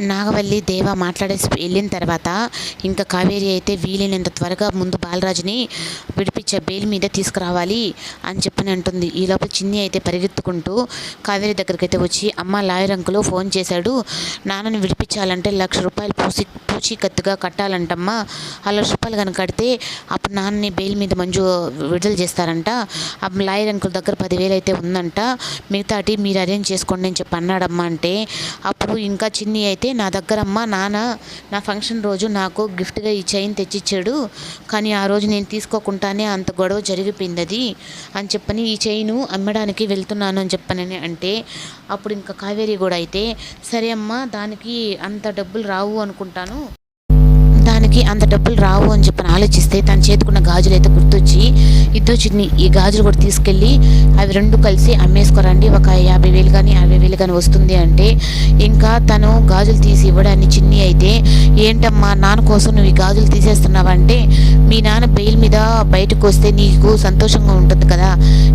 నాగవల్లి దేవ మాట్లాడేసి వెళ్ళిన తర్వాత ఇంకా కావేరి అయితే వీలైనంత త్వరగా ముందు బాలరాజుని విడిపించే బెయిల్ మీద తీసుకురావాలి అని చెప్పని అంటుంది. ఈ లోపల చిన్ని అయితే పరిగెత్తుకుంటూ కావేరి దగ్గరికి అయితే వచ్చి అమ్మ లాయర్ అంకులు ఫోన్ చేశాడు. నాన్నని విడిపించాలంటే లక్ష రూపాయలు పూసి పూచీకత్తుగా కట్టాలంటమ్మా. ఆ లక్ష రూపాయలు కనుక కడితే అప్పుడు నాన్నని బెయిల్ మీద మంజు విడుదల చేస్తారంట. ఆ లాయర్ అంకుల్ దగ్గర పదివేలు అయితే ఉందంట. మిగతాటి మీరు అరేంజ్ చేసుకోండి అని చెప్పి అన్నాడమ్మా అంటే అప్పుడు ఇంకా చిన్ని అయితే అయితే నా దగ్గర అమ్మ నాన్న నా ఫంక్షన్ రోజు నాకు గిఫ్ట్గా ఈ చైన్ తెచ్చిచ్చాడు. కానీ ఆ రోజు నేను తీసుకోకుండానే అంత గొడవ జరిగిపోయింది అది అని చెప్పని ఈ చైను అమ్మడానికి వెళ్తున్నాను అని చెప్పనని అంటే అప్పుడు ఇంకా కావేరి కూడా అయితే సరే అమ్మ దానికి అంత డబ్బులు రావు అనుకుంటాను. దానికి అంత డబ్బులు రావు అని చెప్పని ఆలోచిస్తే తన చేతుకున్న గాజులు అయితే గుర్తొచ్చి ఇద్దరు చిన్ని ఈ గాజులు కూడా తీసుకెళ్ళి అవి రెండు కలిసి అమ్మేసుకోరండి. ఒక యాభై వేలు కానీ అరవై వేలు కానీ వస్తుంది అంటే ఇంకా తను గాజులు తీసి ఇవ్వడాన్ని చిన్ని అయితే ఏంటమ్మా నాన్న కోసం నువ్వు ఈ గాజులు తీసేస్తున్నావంటే మీ నాన్న బెయిల్ మీద బయటకు వస్తే నీకు సంతోషంగా ఉంటుంది కదా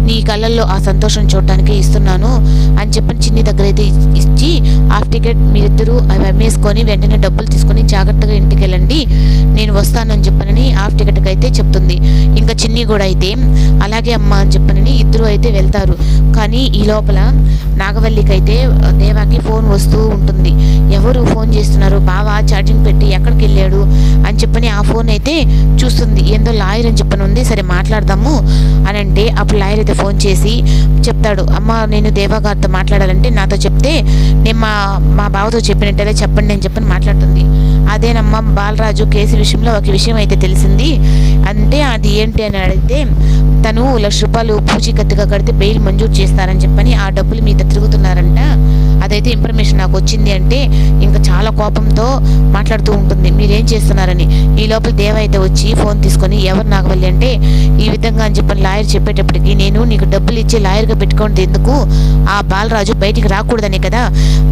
నీ కళ్ళల్లో ఆ సంతోషం చూడటానికి ఇస్తున్నాను అని చెప్పని చిన్ని దగ్గర అయితే ఇచ్చి హాఫ్ టికెట్ మీరిద్దరూ అవి అమ్మేసుకొని వెంటనే డబ్బులు తీసుకొని జాగ్రత్తగా ఇంటికి వెళ్ళండి నేను వస్తానని చెప్పనని హాఫ్ టికెట్కి అయితే చెప్తుంది. ఇంకా చిన్ని కూడా అయితే అలాగే అమ్మ అని చెప్పనని ఇద్దరు అయితే వెళ్తారు. కానీ ఈ లోపల నాగవల్లికి అయితే దేవా చెప్పని ఆ ఫోన్ అయితే చూస్తుంది. ఏందో లాయర్ అని చెప్పని ఉంది సరే మాట్లాడదాము అని అంటే అప్పుడు లాయర్ అయితే ఫోన్ చేసి చెప్తాడు. అమ్మ నేను దేవా గారితో మాట్లాడాలంటే నాతో చెప్తే నేను మా మా బావతో చెప్పినట్టయితే చెప్పండి అని చెప్పని మాట్లాడుతుంది. అదేనమ్మా బాలరాజు కేసు విషయంలో ఒక విషయం అయితే తెలిసింది. అంటే అది ఏంటి అని అడిగితే తను లక్ష రూపాయలు పూచీకత్తుగా కడితే బెయిల్ మంజూరు చేస్తారని చెప్పని ఆ డబ్బులు మీద తిరుగుతున్నారంట. అదైతే ఇన్ఫర్మేషన్ నాకు వచ్చింది అంటే చాలా కోపంతో మాట్లాడుతూ ఉంటుంది. మీరేం చేస్తున్నారని? ఈ లోపల దేవ అయితే వచ్చి ఫోన్ తీసుకొని ఎవరు నాగవల్లి అంటే ఈ విధంగా అని చెప్పని లాయర్ చెప్పేటప్పటికి నేను నీకు డబ్బులు ఇచ్చి లాయర్గా పెట్టుకోండి. ఎందుకు? ఆ బాలరాజు బయటికి రాకూడదని కదా.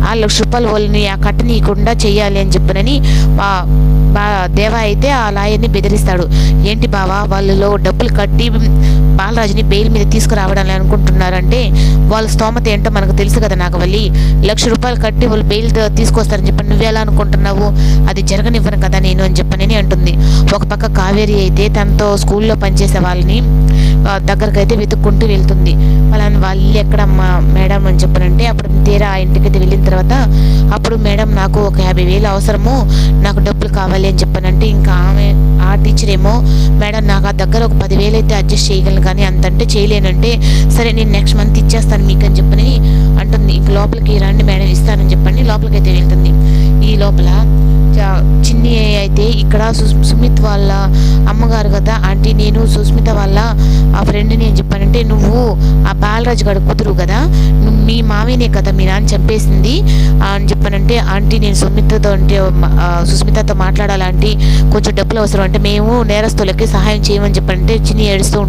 ఆ లక్ష రూపాయలు వాళ్ళని ఆ కట్టనీయకుండా చేయాలి అని చెప్పనని బా దేవా అయితే ఆ లాయర్ని బెదిరిస్తాడు. ఏంటి బావా వాళ్ళలో డబ్బులు కట్టి బాలరాజుని బెయిల్ మీద తీసుకురావడాలని అనుకుంటున్నారంటే వాళ్ళ స్తోమత ఏంటో మనకు తెలుసు కదా నాగవల్లి. లక్ష రూపాయలు కట్టి వాళ్ళు బెయిల్ తీసుకొస్తారని చెప్పి నువ్వు ఎలా అనుకుంటున్నావు? అది జరగనివ్వను కదా నేను అని చెప్పనని అంటుంది. ఒక పక్క కావేరి అయితే తనతో స్కూల్లో పనిచేసే వాళ్ళని దగ్గరకు అయితే వెతుక్కుంటూ వెళ్తుంది. వాళ్ళని వాళ్ళు ఎక్కడమ్మా మేడం అని చెప్పనంటే అప్పుడు తీరా ఆ ఇంటికి అయితే వెళ్ళిన తర్వాత అప్పుడు మేడం నాకు ఒక యాభై వేలు అవసరము నాకు డబ్బులు కావాలి అని చెప్పనంటే ఇంకా ఆమె ఆ టీచర్ ఏమో మేడం నాకు దగ్గర ఒక పదివేలు అయితే అడ్జస్ట్ చేయగలను కానీ అంతంటే చేయలేనంటే సరే నేను నెక్స్ట్ మంత్ ఇచ్చేస్తాను మీకు అని చెప్పని అంటుంది. ఇంక లోపలికి రండి మేడం ఇస్తానని చెప్పండి లోపలికి అయితే వెళ్తుంది. ఈ లోపల చిన్ని అయితే ఇక్కడ సుమిత్ వాళ్ళ అమ్మగారు కదా ఆంటీ నేను సుస్మిత వాళ్ళ ఆ ఫ్రెండ్ని నేను చెప్పానంటే నువ్వు ఆ బాలరాజు గారు కూతురు కదా నువ్వు మీ మామయ్యనే కదా మీ నాన్న చంపేసింది. అని చెప్పానంటే ఆంటీ నేను సుమితతో అంటే సుస్మితతో మాట్లాడాలంటే కొంచెం డబ్బులు అవసరం అంటే మేము నేరస్తులకి సహాయం చేయమని చెప్పానంటే చిన్ని ఏడుస్తూ